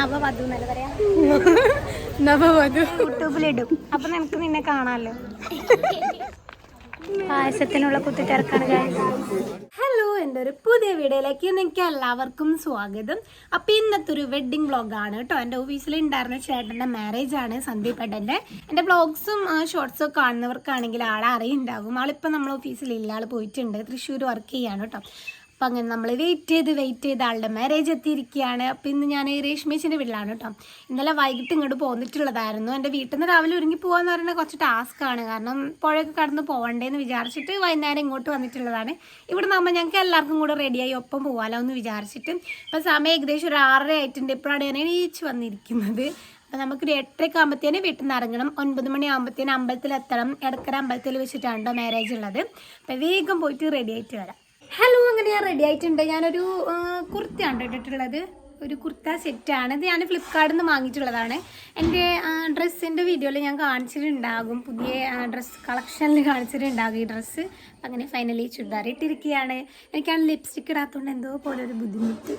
നവവധു എന്നല്ല പറയാ? നവവധു. യൂട്യൂബിലിടും. അപ്പൊ നിനക്ക് നിന്നെ കാണാമല്ലോ പായസത്തിനുള്ള കുത്തിത്തിരക്കാണ് ഹലോ എന്റെ ഒരു പുതിയ വീഡിയോയിലേക്ക് നിങ്ങൾക്ക് എല്ലാവർക്കും സ്വാഗതം. അപ്പോൾ ഇന്നത്തെ ഒരു വെഡ്ഡിംഗ് വ്ളോഗാണ് കേട്ടോ. എന്റെ ഓഫീസിൽ ഉണ്ടായിരുന്ന ചേട്ടന്റെ മാരേജ് ആണ് സന്ദീപ് ഏട്ടന്റെ. എന്റെ ബ്ലോഗ്സും ഷോർട്സും ഒക്കെ കാണുന്നവർക്കാണെങ്കിൽ ആളെ അറിയുണ്ടാകും ആളിപ്പോൾ നമ്മൾ ഓഫീസിൽ ഇല്ല. ആൾ പോയിട്ടുണ്ട്. തൃശ്ശൂർ വർക്ക് ചെയ്യാണ് കേട്ടോ. അപ്പം അങ്ങനെ നമ്മൾ വെയിറ്റ് ചെയ്ത് വെയിറ്റ് ചെയ്ത് ആളുടെ മാരേജ് എത്തിയിരിക്കുകയാണ്. അപ്പം ഇന്ന് ഞാൻ രേഷ്മേശിന്റെ വീട്ടിലാണ് കേട്ടോ ഇന്നലെ വൈകിട്ട് ഇങ്ങോട്ട് പോന്നിട്ടുള്ളതായിരുന്നു. എന്റെ വീട്ടിൽ നിന്ന് രാവിലെ ഒരുങ്ങി പോകാന്ന് പറയുന്നത് കുറച്ച് ടാസ്ക് ആണ്. കാരണം പുഴയൊക്കെ കടന്ന് പോകണ്ടേന്ന് വിചാരിച്ചിട്ട് വൈകുന്നേരം ഇങ്ങോട്ട് വന്നിട്ടുള്ളതാണ്. ഇവിടെ നമ്മൾ ഞങ്ങൾക്ക് എല്ലാവർക്കും കൂടെ റെഡിയായി ഒപ്പം പോകാമല്ലോ എന്ന് വിചാരിച്ചിട്ട്. ഇപ്പം സമയം ഏകദേശം ഒരു ആറര ആയിട്ടുണ്ട്. ഇപ്പോഴാണ് ഞാൻ എണീച്ച് വന്നിരിക്കുന്നത്. അപ്പം നമുക്കൊരു എട്ടരയ്ക്ക് ആകുമ്പോഴത്തേന് വീട്ടിൽ നിന്ന് ഇറങ്ങണം. ഒൻപത് മണി ആകുമ്പോഴത്തേന് അമ്പലത്തിലെത്തണം എടക്കര അമ്പലത്തിൽ വെച്ചിട്ടാണ് കേട്ടോ മാരേജ് ഉള്ളത്. അപ്പം വേഗം പോയിട്ട് റെഡി ആയിട്ട് വരാം. ഹലോ അങ്ങനെ ഞാൻ റെഡി ആയിട്ടുണ്ട്. ഞാനൊരു കുർത്തയാണ് ഇട്ടിട്ടുള്ളത്. ഒരു കുർത്ത സെറ്റാണ് ഇത് ഞാൻ ഫ്ലിപ്കാർട്ടിൽ നിന്ന് വാങ്ങിയിട്ടുള്ളതാണ്. എന്റെ ഡ്രസ്സിന്റെ വീഡിയോയിൽ ഞാൻ കാണിച്ചിട്ടുണ്ടാകും. പുതിയ ഡ്രസ്സ് കളക്ഷനിൽ കാണിച്ചിട്ടുണ്ടാകും ഈ ഡ്രസ്സ് അങ്ങനെ ഫൈനലി ചുരിദാർ ഇട്ടിരിക്കുകയാണ് എനിക്കാണ് ലിപ്സ്റ്റിക് ഇടാത്തതുകൊണ്ട് എന്തോ പോലെ ഒരു ബുദ്ധിമുട്ട്.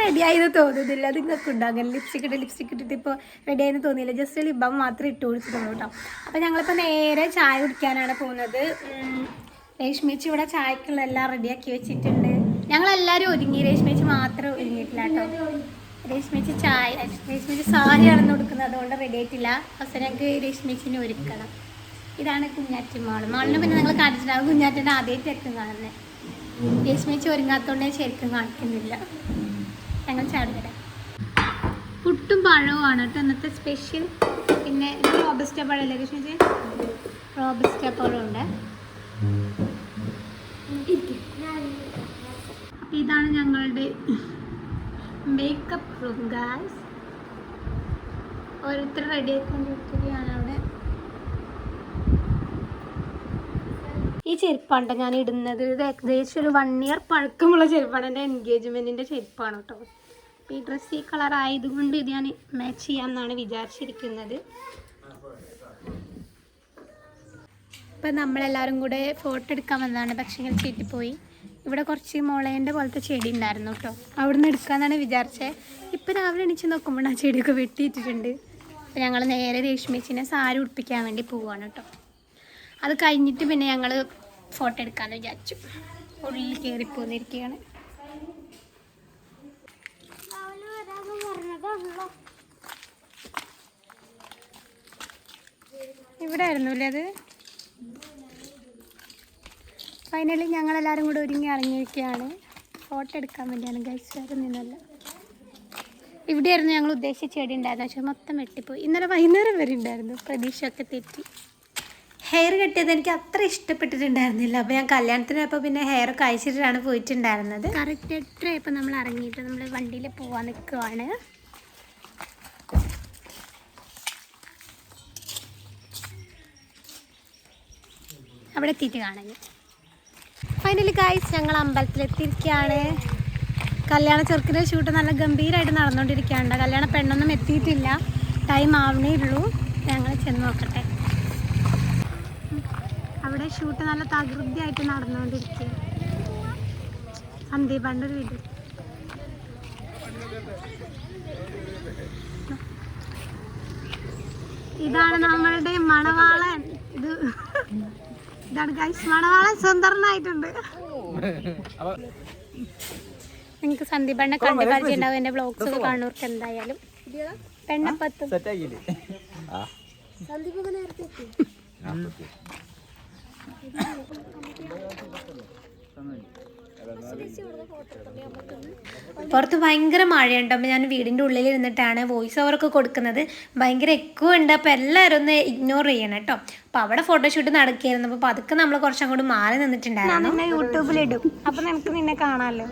റെഡി ആയത് തോന്നുന്നില്ല. അത് നിങ്ങൾക്ക് ഉണ്ടാകും ലിപ്സ്റ്റിക് ഇട്ട് ലിപ്സ്റ്റിക് ഇട്ടിട്ട് ഇപ്പോൾ റെഡി ആയെന്ന് തോന്നിയില്ല ജസ്റ്റ് ലിബം മാത്രം ഇട്ട് കൊടുത്തിട്ടുള്ളൂ കേട്ടോ. അപ്പോൾ ഞങ്ങളിപ്പോൾ നേരെ ചായ കുടിക്കാനാണ് പോകുന്നത്. രേഷ്മേച്ചി ഇവിടെ ചായക്കുള്ള എല്ലാം റെഡിയാക്കി വെച്ചിട്ടുണ്ട്. ഞങ്ങൾ എല്ലാവരും ഒരുങ്ങി. രേഷ്മേച്ചി മാത്രം ഒരുങ്ങിയിട്ടില്ല കേട്ടോ. രേഷ്മേച്ചി ചായ രേഷ്മേച്ചി സാരിയാണെന്ന് കൊടുക്കുന്നത് അതുകൊണ്ട് റെഡി ആയിട്ടില്ല. അവസരം ഞങ്ങൾക്ക് രേഷ്മേച്ചിനെ ഒരുക്കണം. ഇതാണ് കുഞ്ഞാറ്റി മാൾ. മാളിനെ പിന്നെ നിങ്ങൾ കാണിച്ചിട്ടുണ്ടാകും കുഞ്ഞാറ്റിന്റെ ആദ്യമായിട്ടായിരിക്കും കാണുന്നത് രേഷ്മേച്ചി ഒരുങ്ങാത്തോണ്ട് ഞാൻ ശരിക്കും കാണിക്കുന്നില്ല. ഞങ്ങൾ ചാടുകട പുട്ടും പഴവുമാണ് കേട്ടോ ഇന്നത്തെ സ്പെഷ്യൽ പിന്നെ റോബസ്റ്റ പഴമല്ലേ രേഷ്മേച്ചി? റോബസ്റ്റ പഴമുണ്ട് ഇതാണ് ഞങ്ങളുടെ മേക്കപ്പ് റൂം ഗായ്സ് ഓരോരുത്തർ റെഡി ആയിക്കൊണ്ടിരിക്കുകയാണ് അവിടെ. ഈ ചെരുപ്പാണ് ഞാൻ ഇടുന്നത്. ഇത് ഏകദേശം ഒരു വൺ ഇയർ പഴക്കമുള്ള ചെരുപ്പാണ്. എന്റെ എൻഗേജ്മെന്റിന്റെ ചെരുപ്പാണ് കേട്ടോ. അപ്പോൾ ഈ ഡ്രസ്സ് ഈ കളർ ആയതുകൊണ്ട് ഇത് ഞാൻ മാച്ച് ചെയ്യാമെന്നാണ് വിചാരിച്ചിരിക്കുന്നത്. ഇപ്പം നമ്മളെല്ലാവരും കൂടെ ഫോട്ടോ എടുക്കാൻ വന്നതാണ്. പക്ഷേ ചീറ്റിപ്പോയി. ഇവിടെ കുറച്ച് മുളേന്റെ പോലത്തെ ചെടി ഉണ്ടായിരുന്നു കേട്ടോ. അവിടുന്ന് എടുക്കാമെന്നാണ് വിചാരിച്ചത് ഇപ്പം രാവിലെ എണീച്ച് നോക്കുമ്പോൾ ആ ചെടിയൊക്കെ വെട്ടിയിട്ടിട്ടുണ്ട്. അപ്പോൾ ഞങ്ങൾ നേരെ രേഷ്മിച്ചിനെ സാരി ഉടുപ്പിക്കാൻ വേണ്ടി പോവാണ് കേട്ടോ. അത് കഴിഞ്ഞിട്ട് പിന്നെ ഞങ്ങൾ ഫോട്ടോ എടുക്കാമെന്ന് വിചാരിച്ചു. ഉള്ളിൽ കയറി പോന്നിരിക്കുകയാണ്. ഇവിടെ ആയിരുന്നു അല്ലേ അത്? ഫൈനലി ഞങ്ങളെല്ലാവരും കൂടെ ഒരുങ്ങി ഇറങ്ങിയിരിക്കുകയാണ്. ഫോട്ടോ എടുക്കാൻ വേണ്ടിയാണ് ഗൈസ് വേറെ നിന്നല്ല ഇവിടെയായിരുന്നു ഞങ്ങൾ ഉദ്ദേശിച്ച ചെടി ഉണ്ടായിരുന്നു പക്ഷെ മൊത്തം വെട്ടിപ്പോയി. ഇന്നലെ വൈകുന്നേരം വരെ ഉണ്ടായിരുന്നു. പ്രതീക്ഷയൊക്കെ തെറ്റി. ഹെയർ കെട്ടിയത് എനിക്ക് അത്ര ഇഷ്ടപ്പെട്ടിട്ടുണ്ടായിരുന്നില്ല. അപ്പോൾ ഞാൻ കല്യാണത്തിനായപ്പോൾ പിന്നെ ഹെയർ അയച്ചിട്ടാണ് പോയിട്ടുണ്ടായിരുന്നത്. കറക്റ്റ് എട്ടരയപ്പോൾ നമ്മൾ ഇറങ്ങിയിട്ട് നമ്മൾ വണ്ടിയിൽ പോകാൻ നിൽക്കുവാണ്. അവിടെ എത്തിയിട്ട് കാണാൻ ഫൈനലി ഗായ്സ് ഞങ്ങൾ അമ്പലത്തിലെത്തിയിരിക്കുകയാണ് കല്യാണ ചെറുക്കിന്റെ ഷൂട്ട് നല്ല ഗംഭീരമായിട്ട് നടന്നുകൊണ്ടിരിക്കുകയാണ്. കല്യാണ പെണ്ണൊന്നും എത്തിയിട്ടില്ല. ടൈം ആവണേ ഉള്ളൂ. ഞങ്ങൾ ചെന്ന് നോക്കട്ടെ. അവിടെ ഷൂട്ട് നല്ല തകൃതിയായിട്ട് നടന്നുകൊണ്ടിരിക്കുക സന്ദീപാന്റെ ഒരു വീട് ഇതാണ് നമ്മളുടെ മണവാളൻ. ഇത്. ഇതാണ് ഗൈസ് മണവാളൻ സുന്ദരനായിട്ടുണ്ട്. നിങ്ങൾക്ക് എണ്ണ കണ്ടു പരിചയമുണ്ടാവും എന്റെ വ്ളോഗ്സ് ഒക്കെ കാണുന്നവർക്ക് എന്തായാലും. പെണ്ണപ്പത്തും പുറത്ത് ഭയങ്കര മഴയുണ്ട്. അപ്പോൾ ഞാൻ വീടിന്റെ ഉള്ളിൽ ഇരുന്നിട്ടാണ് വോയിസ് ഓവറൊക്കെ കൊടുക്കുന്നത്. ഭയങ്കര എക്കോ ഉണ്ട്. അപ്പോൾ എല്ലാവരും ഒന്ന് ഇഗ്നോർ ചെയ്യണം കേട്ടോ. അപ്പോൾ അവിടെ ഫോട്ടോഷൂട്ട് നടക്കുകയായിരുന്നു. അപ്പോൾ പതുക്കെ നമ്മൾ കുറച്ചും കൂടി മാറി നിന്നിട്ടുണ്ടായിരുന്നു. നിന്നെ യൂട്യൂബിലിടും അപ്പോൾ നമുക്ക് നിന്നെ കാണാമല്ലോ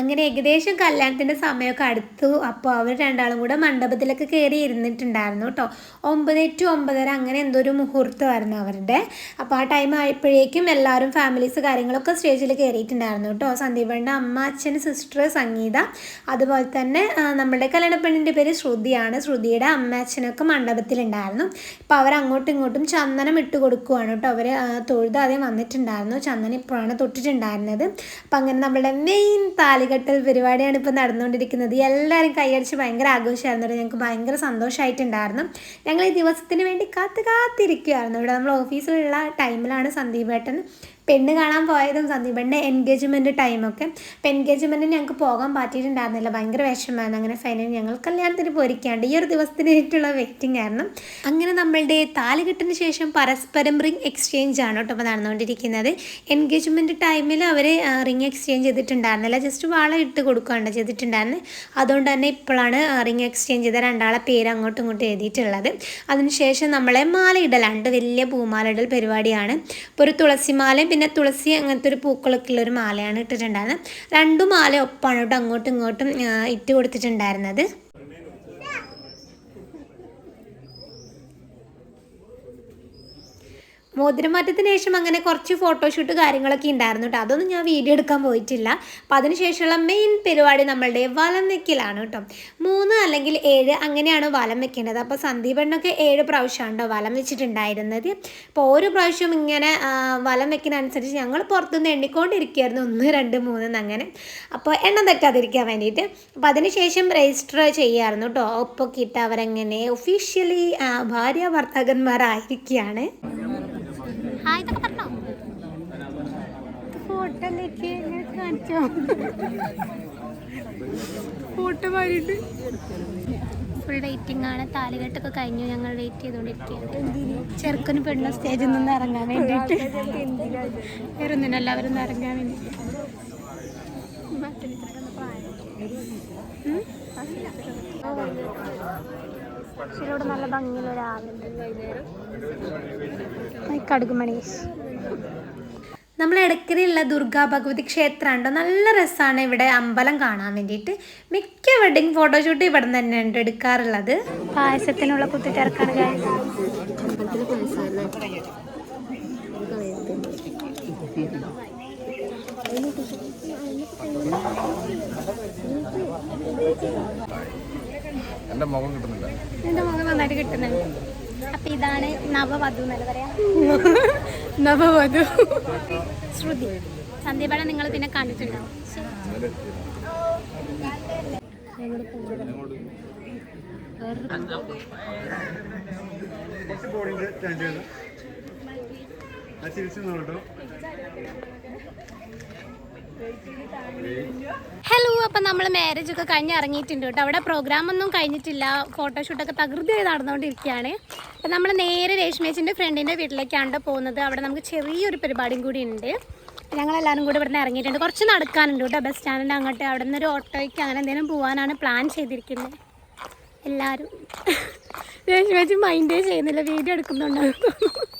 അങ്ങനെ ഏകദേശം കല്യാണത്തിന്റെ സമയമൊക്കെ അടുത്തു. അപ്പോൾ അവർ രണ്ടാളും കൂടെ മണ്ഡപത്തിലൊക്കെ കയറി ഇരുന്നിട്ടുണ്ടായിരുന്നു കേട്ടോ ഒമ്പത് ടു ഒമ്പതര അങ്ങനെ എന്തോ ഒരു മുഹൂർത്തമായിരുന്നു അവരുടെ. അപ്പോൾ ആ ടൈം ആയപ്പോഴേക്കും എല്ലാവരും ഫാമിലീസ് കാര്യങ്ങളൊക്കെ സ്റ്റേജിൽ കയറിയിട്ടുണ്ടായിരുന്നു കേട്ടോ സന്ദീപന്റെ അമ്മ അച്ഛൻ സിസ്റ്റർ സംഗീത. അതുപോലെ തന്നെ നമ്മുടെ കല്യാണപ്പെണ്ണിന്റെ പേര് ശ്രുതിയാണ്. ശ്രുതിയുടെ അമ്മ അച്ഛനൊക്കെ മണ്ഡപത്തിലുണ്ടായിരുന്നു. അപ്പോൾ അവർ അങ്ങോട്ടും ഇങ്ങോട്ടും ചന്ദനം ഇട്ട് കൊടുക്കുവാണ് കേട്ടോ അവർ തൊഴുതാതെ വന്നിട്ടുണ്ടായിരുന്നു. ചന്ദനം ഇപ്പോഴാണ് തൊട്ടിട്ടുണ്ടായിരുന്നത്. അപ്പം അങ്ങനെ നമ്മുടെ മെയിൻ താലികെട്ടൽ പരിപാടിയാണ് ഇപ്പോൾ നടന്നുകൊണ്ടിരിക്കുന്നത്. എല്ലാവരും കൈയടിച്ച് ഭയങ്കര ആഘോഷമായിരുന്നു. ഇവിടെ ഞങ്ങൾക്ക് ഭയങ്കര സന്തോഷമായിട്ടുണ്ടായിരുന്നു. ഞങ്ങൾ ഈ ദിവസത്തിന് വേണ്ടി കാത്ത് കാത്തിരിക്കുമായിരുന്നു ഇവിടെ നമ്മൾ ഓഫീസിലുള്ള ടൈമിലാണ് സന്ദീപ് സന്ദീപേട്ടൻ പെണ്ണ് കാണാൻ പോയതും പെണ്ണ് എൻഗേജ്മെന്റ് ടൈമൊക്കെ അപ്പോൾ എൻഗേജ്മെന്റിന് ഞങ്ങൾക്ക് പോകാൻ പറ്റിയിട്ടുണ്ടായിരുന്നില്ല. ഭയങ്കര വിഷമമായിരുന്നു. അങ്ങനെ ഫൈനലി ഞങ്ങൾ കല്യാണത്തിന് പോയിരിക്കാണ്ട് ഈ ഒരു ദിവസത്തിനായിട്ടുള്ള വെയിറ്റിംഗ് കാരണം അങ്ങനെ നമ്മളുടെ താലികെട്ടിന് ശേഷം പരസ്പരം റിംഗ് എക്സ്ചേഞ്ച് ആണ് കേട്ടോ ഇപ്പോൾ നടന്നുകൊണ്ടിരിക്കുന്നത്. എൻഗേജ്മെന്റ് ടൈമിൽ അവർ റിംഗ് എക്സ്ചേഞ്ച് ചെയ്തിട്ടുണ്ടായിരുന്നില്ല. ജസ്റ്റ് വാള ഇട്ട് കൊടുക്കുകയാണ് ചെയ്തിട്ടുണ്ടായിരുന്നത്. അതുകൊണ്ട് തന്നെ ഇപ്പോഴാണ് റിംഗ് എക്സ്ചേഞ്ച് ചെയ്ത രണ്ടാളെ പേര് അങ്ങോട്ടും ഇങ്ങോട്ടും എഴുതിയിട്ടുള്ളത്. അതിനുശേഷം നമ്മളെ മാല ഇടലാണ്ട് വലിയ പൂമാല ഇടൽ പരിപാടിയാണ്. ഇപ്പോൾ ഒരു തുളസിമാലയും പിന്നെ തുളസി അങ്ങനത്തെ ഒരു പൂക്കളൊക്കെ ഉള്ളൊരു മാലയാണ് ഇട്ടിട്ടുണ്ടായിരുന്നത്. രണ്ടു മാല ഒപ്പാണ് കേട്ടോ അങ്ങോട്ടും ഇങ്ങോട്ടും ഇട്ട് കൊടുത്തിട്ടുണ്ടായിരുന്നത്. മോതിരമാറ്റത്തിന് ശേഷം അങ്ങനെ കുറച്ച് ഫോട്ടോഷൂട്ട് കാര്യങ്ങളൊക്കെ ഉണ്ടായിരുന്നു കേട്ടോ അതൊന്നും ഞാൻ വീഡിയോ എടുക്കാൻ പോയിട്ടില്ല. അപ്പം അതിനുശേഷമുള്ള മെയിൻ പരിപാടി നമ്മളുടെ വലം വെക്കലാണ് കേട്ടോ മൂന്ന് അല്ലെങ്കിൽ ഏഴ് അങ്ങനെയാണ് വലം വെക്കേണ്ടത്. അപ്പോൾ സന്ദീപണ്ണൊക്കെ ഏഴ് പ്രാവശ്യമാണ് കേട്ടോ വലം വെച്ചിട്ടുണ്ടായിരുന്നത്. അപ്പോൾ ഓരോ പ്രാവശ്യം ഇങ്ങനെ വലം വെക്കുന്നതനുസരിച്ച് ഞങ്ങൾ പുറത്തുനിന്ന് എണ്ണിക്കൊണ്ടിരിക്കുകയായിരുന്നു. ഒന്ന് രണ്ട് മൂന്ന് അങ്ങനെ അപ്പോൾ എണ്ണം തെറ്റാതിരിക്കാൻ വേണ്ടിയിട്ട്. അപ്പോൾ അതിനുശേഷം രജിസ്റ്റർ ചെയ്യായിരുന്നു കേട്ടോ ഒപ്പൊക്കെ ഇട്ട് അവരങ്ങനെ ഒഫീഷ്യലി ഭാര്യ ഭർത്താക്കന്മാരായിരിക്കുകയാണ്. ഹായ് ഇതൊക്കെ പറഞ്ഞോ. ഫോട്ടോയിലേക്ക് കാണിച്ചോ? ഫോട്ടോ മാറിയിട്ട്. ഫുൾ വെയിറ്റിംഗ് ആണ്. താലികെട്ടൊക്കെ കഴിഞ്ഞു. ഞങ്ങൾ വെയിറ്റ് ചെയ്തുകൊണ്ടിരിക്കുകയാണ് ചെറുക്കന് പെണ്ണ സ്റ്റേജിൽ നിന്ന് ഇറങ്ങാൻ വേണ്ടിയിട്ട്. വേറെ എല്ലാവരും ഒന്ന് ഇറങ്ങാൻ വേണ്ടിയിട്ട് ഉം? ഇവിടെ നല്ല ഭംഗിയുള്ള ഒരാളുണ്ട് കടുകുമണീഷ് നമ്മൾ ഇടയ്ക്കരയുള്ള ദുർഗാ ഭഗവതി ക്ഷേത്രമുണ്ടോ. നല്ല രസമാണ് ഇവിടെ അമ്പലം കാണാൻ വേണ്ടിയിട്ട്. മിക്ക വെഡിങ് ഫോട്ടോഷൂട്ട് ഇവിടെ നിന്ന് തന്നെയുണ്ട് എടുക്കാറുള്ളത്. പായസത്തിനുള്ള കുത്തിത്തിരക്കാണ് കാര്യം എന്റെ മുഖം കിട്ടുന്നില്ല. എന്റെ മുഖം നന്നായിട്ട് കിട്ടുന്നുണ്ട്. അപ്പൊ ഇതാണ് നവവധു എന്നല്ല പറയാ? നവവധു. ശ്രുതി. സന്ദീപേട നിങ്ങൾ പിന്നെ കണ്ടിട്ടുണ്ടാവും കുറച്ച് ബോഡിന്റെ സ്റ്റാൻഡ് ചെയ്ത് ആ ചിരിച്ചു നോട്ടോ ഹലോ അപ്പം നമ്മൾ മാരേജ് ഒക്കെ കഴിഞ്ഞ് ഇറങ്ങിയിട്ടുണ്ട് കേട്ടോ. അവിടെ പ്രോഗ്രാം ഒന്നും കഴിഞ്ഞിട്ടില്ല. ഫോട്ടോഷൂട്ടൊക്കെ തകൃതിയായി നടന്നുകൊണ്ടിരിക്കുകയാണ്. അപ്പം നമ്മൾ നേരെ രേഷ്മേച്ചിന്റെ ഫ്രണ്ടിന്റെ വീട്ടിലേക്കാണ് പോകുന്നത്. അവിടെ നമുക്ക് ചെറിയൊരു പരിപാടിയും കൂടി ഉണ്ട്. ഞങ്ങളെല്ലാവരും കൂടി നിന്ന് ഇറങ്ങിയിട്ടുണ്ട്. കുറച്ച് നടക്കാനുണ്ട് കേട്ടോ. ബസ് സ്റ്റാൻഡിന്റെ അങ്ങോട്ട് അവിടെ നിന്ന് ഒരു ഓട്ടോയ്ക്ക് അങ്ങനെ എന്തെങ്കിലും പോകാനാണ് പ്ലാൻ ചെയ്തിരിക്കുന്നത് എല്ലാവരും. രേഷ്മേച്ചി മൈൻഡേ ചെയ്യുന്നില്ല. വീഡിയോ എടുക്കുന്നുണ്ടാകും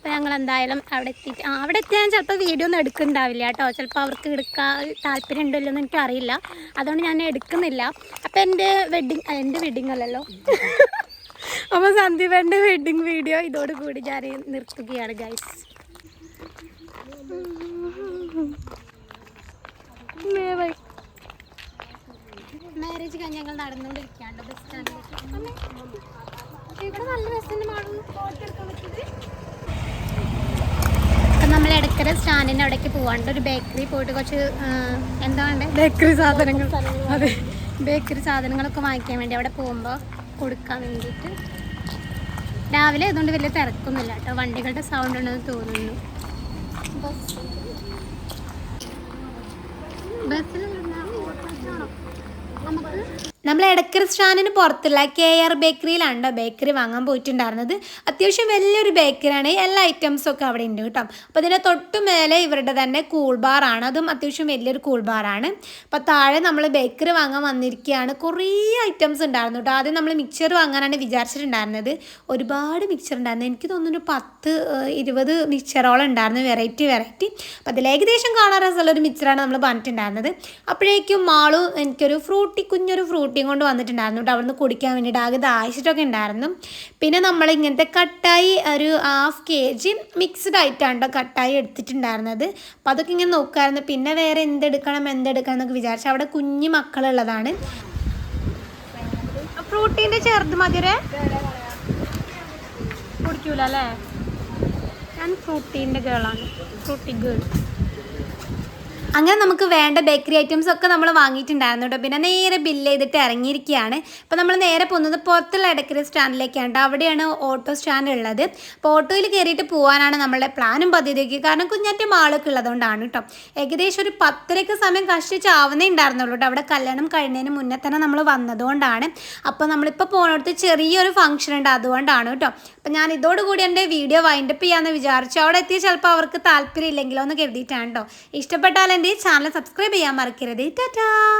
അപ്പോൾ ഞങ്ങൾ എന്തായാലും അവിടെ എത്തിയിട്ട് അവിടെ എത്തിയാൽ ചിലപ്പോൾ വീഡിയോ ഒന്നും എടുക്കുന്നുണ്ടാവില്ല കേട്ടോ. ചിലപ്പോൾ അവർക്ക് എടുക്കാൻ താല്പര്യം ഉണ്ടല്ലോ എന്ന് എനിക്കറിയില്ല. അതുകൊണ്ട് ഞാൻ എടുക്കുന്നില്ല. അപ്പോൾ എന്റെ വെഡ്ഡിങ് എന്റെ വെഡ്ഡിങ് അല്ലല്ലോ. അപ്പോൾ സന്ദീപന്റെ വെഡ്ഡിങ് വീഡിയോ ഇതോടുകൂടി ഞാൻ നിർത്തുകയാണ് ഗൈസ് മാരേജ് കഴിഞ്ഞ് ഞങ്ങൾ നടന്നുകൊണ്ടിരിക്കുകയാണ്. ബസ് സ്റ്റാൻഡിലേക്ക് ഇവിടെ നല്ല ബസ്സിന്റെ മാഡം ഫോട്ടോ എടുക്കാൻ പറ്റിയത് അപ്പം നമ്മൾ ഇടയ്ക്കര സ്റ്റാൻഡിന്റെ അവിടേക്ക് പോകാണ്ട് ഒരു ബേക്കറി പോയിട്ട് കുറച്ച് എന്താണ് ബേക്കറി സാധനങ്ങൾ. അതെ. ബേക്കറി സാധനങ്ങളൊക്കെ വാങ്ങിക്കാൻ വേണ്ടി അവിടെ പോകുമ്പോൾ കൊടുക്കാൻ വേണ്ടിയിട്ട് രാവിലെ അതുകൊണ്ട് വലിയ തിരക്കൊന്നുമില്ല കേട്ടോ. വണ്ടികളുടെ സൗണ്ട് ഉണ്ടെന്ന് തോന്നുന്നു. ബസ് ബസ്സിൽ നമുക്ക് നമ്മൾ എടക്കര സ്റ്റാൻഡിന് പുറത്തുള്ള കെ ആർ ബേക്കറിയിലാണ് ബേക്കറി വാങ്ങാൻ പോയിട്ടുണ്ടായിരുന്നത്. അത്യാവശ്യം വലിയൊരു ബേക്കറിയാണ്. എല്ലാ ഐറ്റംസും ഒക്കെ അവിടെ ഉണ്ട് കേട്ടോ. അപ്പോൾ ഇതിന്റെ തൊട്ട് മേലെ ഇവരുടെ തന്നെ കൂൾ ബാറാണ് അതും അത്യാവശ്യം വലിയൊരു കൂൾ ബാറാണ് അപ്പോൾ താഴെ നമ്മൾ ബേക്കറി വാങ്ങാൻ വന്നിരിക്കുകയാണ് കുറേ ഐറ്റംസ് ഉണ്ടായിരുന്നു കേട്ടോ. ആദ്യം നമ്മൾ മിക്സർ വാങ്ങാനാണ് വിചാരിച്ചിട്ടുണ്ടായിരുന്നത്. ഒരുപാട് മിക്സർ ഉണ്ടായിരുന്നു. എനിക്ക് തോന്നുന്നു പത്ത് ഇരുപത് മിക്സറോളം ഉണ്ടായിരുന്നു വെറൈറ്റി വെറൈറ്റി അപ്പോൾ അതിൽ ഏകദേശം കാണാൻ രസമുള്ള ഒരു മിക്സറാണ് നമ്മൾ പറഞ്ഞിട്ടുണ്ടായിരുന്നത്. അപ്പോഴേക്കും മാളും എനിക്കൊരു ഫ്രൂട്ടി കുഞ്ഞൊരു ഫ്രൂട്ടിയും കൊണ്ട് വന്നിട്ടുണ്ടായിരുന്നു കേട്ടോ. അവിടുന്ന് കുടിക്കാൻ വേണ്ടിയിട്ട് ആകെ ദാഹിച്ചിട്ടൊക്കെ ഉണ്ടായിരുന്നു. പിന്നെ നമ്മൾ ഇങ്ങനത്തെ കട്ടായി ഒരു ഹാഫ് കെ ജി മിക്സ്ഡ് ആയിട്ടാണ് കേട്ടോ കട്ടായി എടുത്തിട്ടുണ്ടായിരുന്നത്. അപ്പോൾ അതൊക്കെ ഇങ്ങനെ നോക്കുമായിരുന്നു പിന്നെ വേറെ എന്തെടുക്കണം എന്തെടുക്കണം എന്നൊക്കെ വിചാരിച്ചു. അവിടെ കുഞ്ഞു മക്കളുള്ളതാണ്. ഫ്രൂട്ടീന്റെ ചെറുത് മധുര? കുടിക്കൂല ഞാൻ ഫ്രൂട്ടീന്റെ ഗേളാണ് ഫ്രൂട്ടി ഗേൾ അങ്ങനെ നമുക്ക് വേണ്ട ബേക്കറി ഐറ്റംസ് ഒക്കെ നമ്മൾ വാങ്ങിയിട്ടുണ്ടായിരുന്നു കേട്ടോ പിന്നെ നേരെ ബില്ല് ചെയ്തിട്ട് ഇറങ്ങിയിരിക്കുകയാണ്. അപ്പോൾ നമ്മൾ നേരെ പോകുന്നത് പുറത്തുള്ള ഇടക്കര സ്റ്റാൻഡിലേക്കാണ് കേട്ടോ അവിടെയാണ് ഓട്ടോ സ്റ്റാൻഡ് ഉള്ളത്. അപ്പോൾ ഓട്ടോയിൽ കയറിയിട്ട് പോകാനാണ് നമ്മളുടെ പ്ലാനും പദ്ധതിയൊക്കെ. കാരണം കുഞ്ഞാറ്റ മാളൊക്കെ ഉള്ളതുകൊണ്ടാണ് കേട്ടോ ഏകദേശം ഒരു പത്തരയ്ക്ക് സമയം കഷ്ടിച്ച് കഷ്ടിച്ചാവുന്നേ ഉണ്ടായിരുന്നുള്ളൂ കേട്ടോ അവിടെ കല്യാണം കഴിഞ്ഞതിന് മുന്നേ തന്നെ നമ്മൾ വന്നതുകൊണ്ടാണ്. അപ്പോൾ നമ്മളിപ്പോൾ പോകുന്നിടത്ത് ചെറിയൊരു ഫംഗ്ഷൻ ഉണ്ട് അതുകൊണ്ടാണ് കേട്ടോ അപ്പോൾ ഞാൻ ഇതോടുകൂടി എന്റെ വീഡിയോ വൈൻഡപ്പ് ചെയ്യാമെന്ന് വിചാരിച്ചു. അവിടെ എത്തിയ ചിലപ്പോൾ അവർക്ക് താല്പര്യം ഇല്ലെങ്കിലോ എന്ന് കരുതിയിട്ടാണ് കേട്ടോ ഇഷ്ടപ്പെട്ടാൽ എന്റെ ചാനൽ സബ്സ്ക്രൈബ് ചെയ്യാൻ മറക്കരുത്. ടാറ്റാ.